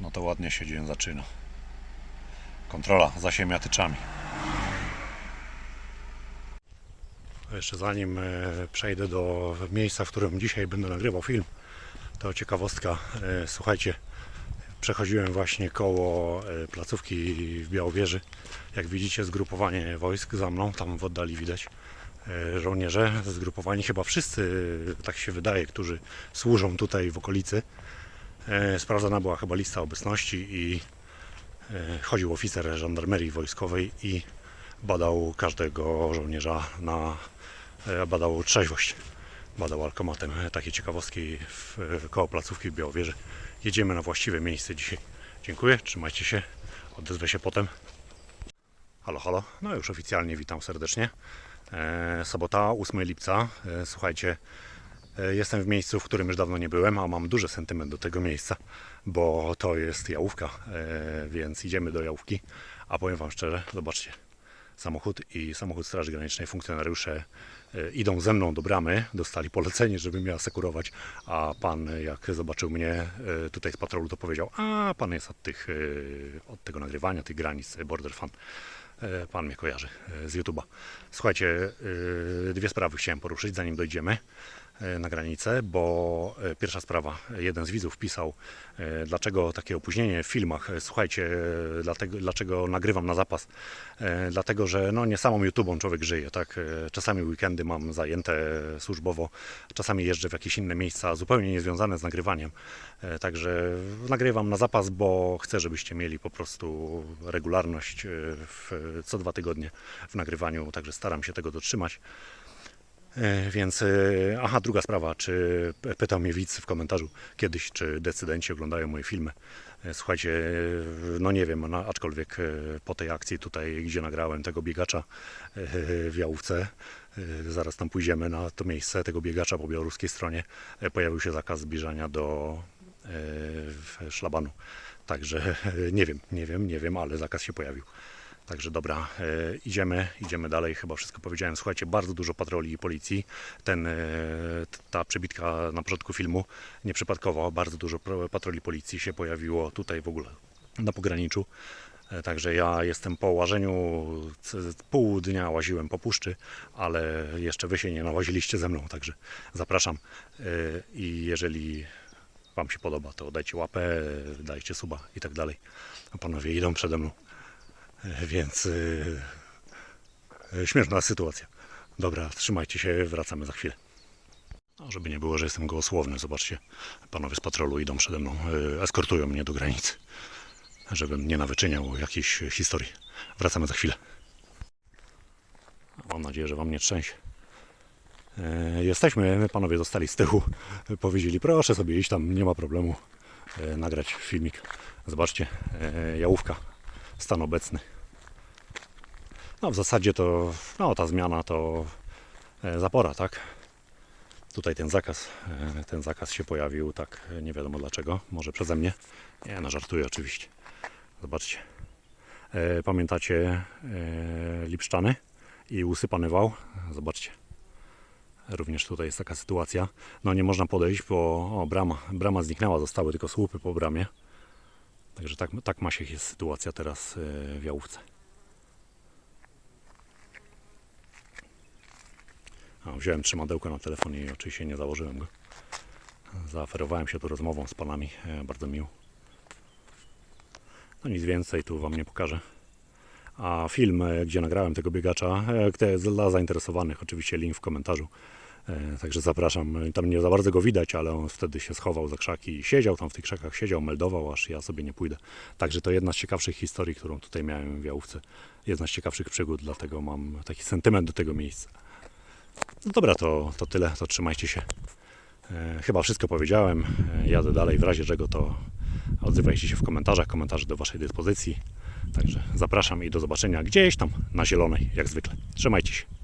No to ładnie się dzień zaczyna. Kontrola za siemiatyczami. Jeszcze zanim e, przejdę do miejsca, w którym dzisiaj będę nagrywał film, to ciekawostka. E, Słuchajcie, przechodziłem właśnie koło e, placówki w Białowieży. Jak widzicie, zgrupowanie wojsk za mną, tam w oddali widać żołnierze, zgrupowani chyba wszyscy, tak się wydaje, którzy służą tutaj w okolicy. E, Sprawdzona była chyba lista obecności i e, chodził oficer żandarmerii wojskowej i badał każdego żołnierza na e, badał trzeźwość, badał alkomatem. Takie ciekawostki w, koło placówki w Białowieży. Jedziemy na właściwe miejsce dzisiaj. Dziękuję, trzymajcie się, odezwę się potem. Halo, halo, no już oficjalnie witam serdecznie. E, sobota, 8 lipca. E, słuchajcie, jestem w miejscu, w którym już dawno nie byłem, a mam duży sentyment do tego miejsca, bo to jest Jałówka, e, więc idziemy do Jałówki. A powiem Wam szczerze, zobaczcie, samochód i samochód Straży Granicznej, funkcjonariusze e, idą ze mną do bramy, dostali polecenie, żeby mnie asekurować, a pan jak zobaczył mnie e, tutaj z patrolu, to powiedział, a pan jest od, tych, e, od tego nagrywania, tych granic, e, Border Fan. E, Pan mnie kojarzy e, z YouTube'a. Słuchajcie, e, dwie sprawy chciałem poruszyć, zanim dojdziemy e, na granicę, bo e, pierwsza sprawa, jeden z widzów pisał, e, dlaczego takie opóźnienie w filmach. E, Słuchajcie, e, dlatego, dlaczego nagrywam na zapas. E, Dlatego, że no nie samą YouTube'ą człowiek żyje, tak? E, Czasami weekendy mam zajęte służbowo, czasami jeżdżę w jakieś inne miejsca zupełnie niezwiązane z nagrywaniem. E, Także nagrywam na zapas, bo chcę, żebyście mieli po prostu regularność e, w, co dwa tygodnie w nagrywaniu, także staram się tego dotrzymać. E, Więc, e, aha, druga sprawa, czy pytał mnie widz w komentarzu kiedyś, czy decydenci oglądają moje filmy. E, Słuchajcie, no nie wiem, no, aczkolwiek po tej akcji tutaj, gdzie nagrałem tego biegacza w Jałówce, zaraz tam pójdziemy na to miejsce tego biegacza po białoruskiej stronie, pojawił się zakaz zbliżania do szlabanu. Także nie wiem, nie wiem, nie wiem, ale zakaz się pojawił. Także dobra, e, idziemy, idziemy dalej, chyba wszystko powiedziałem. Słuchajcie, bardzo dużo patroli i policji. Ten, e, ta przebitka na początku filmu nieprzypadkowo, bardzo dużo patroli policji się pojawiło tutaj w ogóle na pograniczu. E, Także ja jestem po łażeniu, pół dnia łaziłem po puszczy, ale jeszcze wy się nie nawoziliście ze mną, także zapraszam. I jeżeli Wam się podoba, to dajcie łapę, dajcie suba i tak dalej. A panowie idą przede mną. Więc yy, yy, śmieszna sytuacja. Dobra, trzymajcie się, wracamy za chwilę. No, żeby nie było, że jestem gołosłowny, zobaczcie, panowie z patrolu idą przede mną, yy, eskortują mnie do granicy, żebym nie nawyczyniał jakiejś historii. Wracamy za chwilę. Mam nadzieję, że wam nie trzęsie. Jesteśmy, panowie zostali z tyłu. Powiedzieli, proszę sobie iść tam, nie ma problemu. Nagrać filmik. Zobaczcie, jałówka, stan obecny. No w zasadzie to, no ta zmiana to e, zapora, tak? Tutaj ten zakaz, e, ten zakaz się pojawił tak e, nie wiadomo dlaczego, może przeze mnie. Nie, no żartuję oczywiście. Zobaczcie. Pamiętacie Lipszczany i usypany wał? Zobaczcie. Również tutaj jest taka sytuacja. No nie można podejść, bo o, brama, brama zniknęła, zostały tylko słupy po bramie. Także tak, tak ma się jest sytuacja teraz e, w Jałówce. A, wziąłem trzymadełko na telefonie i oczywiście nie założyłem go. Zaoferowałem się tu rozmową z panami, e, bardzo miło. No nic więcej tu Wam nie pokażę. A film, e, gdzie nagrałem tego biegacza, jest dla zainteresowanych, oczywiście link w komentarzu. E, Także zapraszam. Tam nie za bardzo go widać, ale on wtedy się schował za krzaki i siedział tam w tych krzakach, siedział, meldował, aż ja sobie nie pójdę. Także to jedna z ciekawszych historii, którą tutaj miałem w Jałówce. Jedna z ciekawszych przygód, dlatego mam taki sentyment do tego miejsca. No dobra, to, to tyle, to trzymajcie się. E, Chyba wszystko powiedziałem. E, Jadę dalej, w razie czego to odzywajcie się w komentarzach, komentarze do Waszej dyspozycji. Także zapraszam i do zobaczenia gdzieś tam na zielonej, jak zwykle. Trzymajcie się.